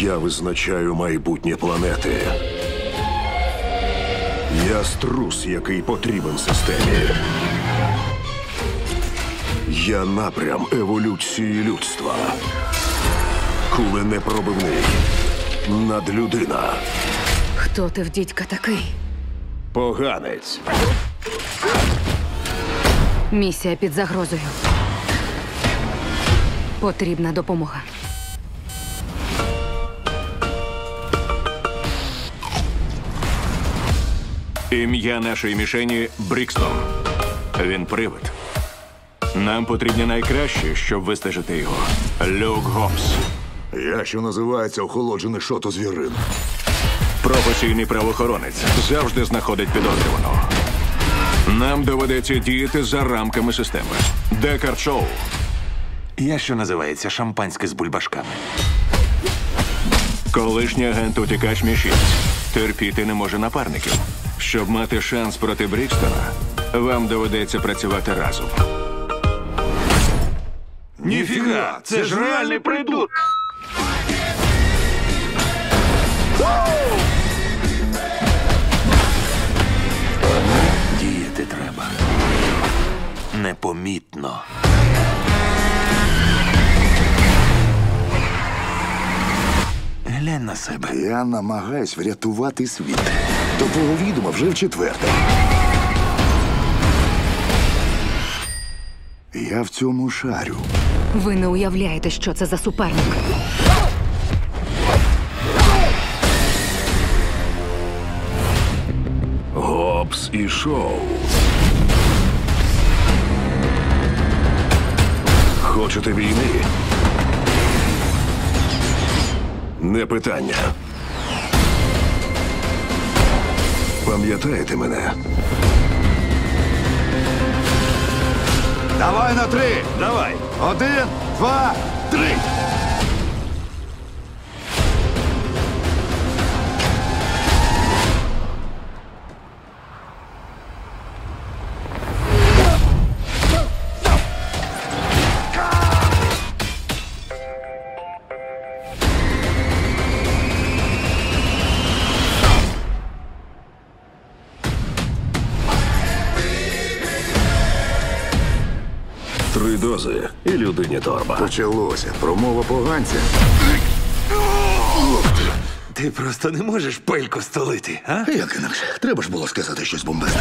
Я визначаю майбутнє планети. Я струс, який потрібен системі. Я напрям еволюції людства. Куленепробивний. Надлюдина. Хто ти в дідька такий? Поганець. Місія під загрозою. Потрібна допомога. Ім'я нашої мішені Брікстон. Він привид. Нам потрібні найкращі, щоб вистежити його. Люк Гобс. Я, що називається, охолоджений шото звірин. Професійний правоохоронець завжди знаходить підозрюваного. Нам доведеться діяти за рамками системи. Декард Шоу. Я що називається шампанське з бульбашками. Колишній агент утікач мішіць. Терпіти не може напарників. Щоб мати шанс проти Брікстона, вам доведеться працювати разом. Ніфіга! Це ж реальний придут! Діяти треба. Непомітно. Глянь на себе. Я намагаюсь врятувати світ. До твого відома вже в четверте. Я в цьому шарю. Ви не уявляєте, що це за суперник. Гобс і шоу. Хочете війни? Не питання. Пам'ятаєте мене? Давай на три. Давай. Один, два, три. Три дози і людині торба. Почалося. Промова поганця. Ти просто не можеш пельку столити, а? Як інакше? Треба ж було сказати щось бомбезне.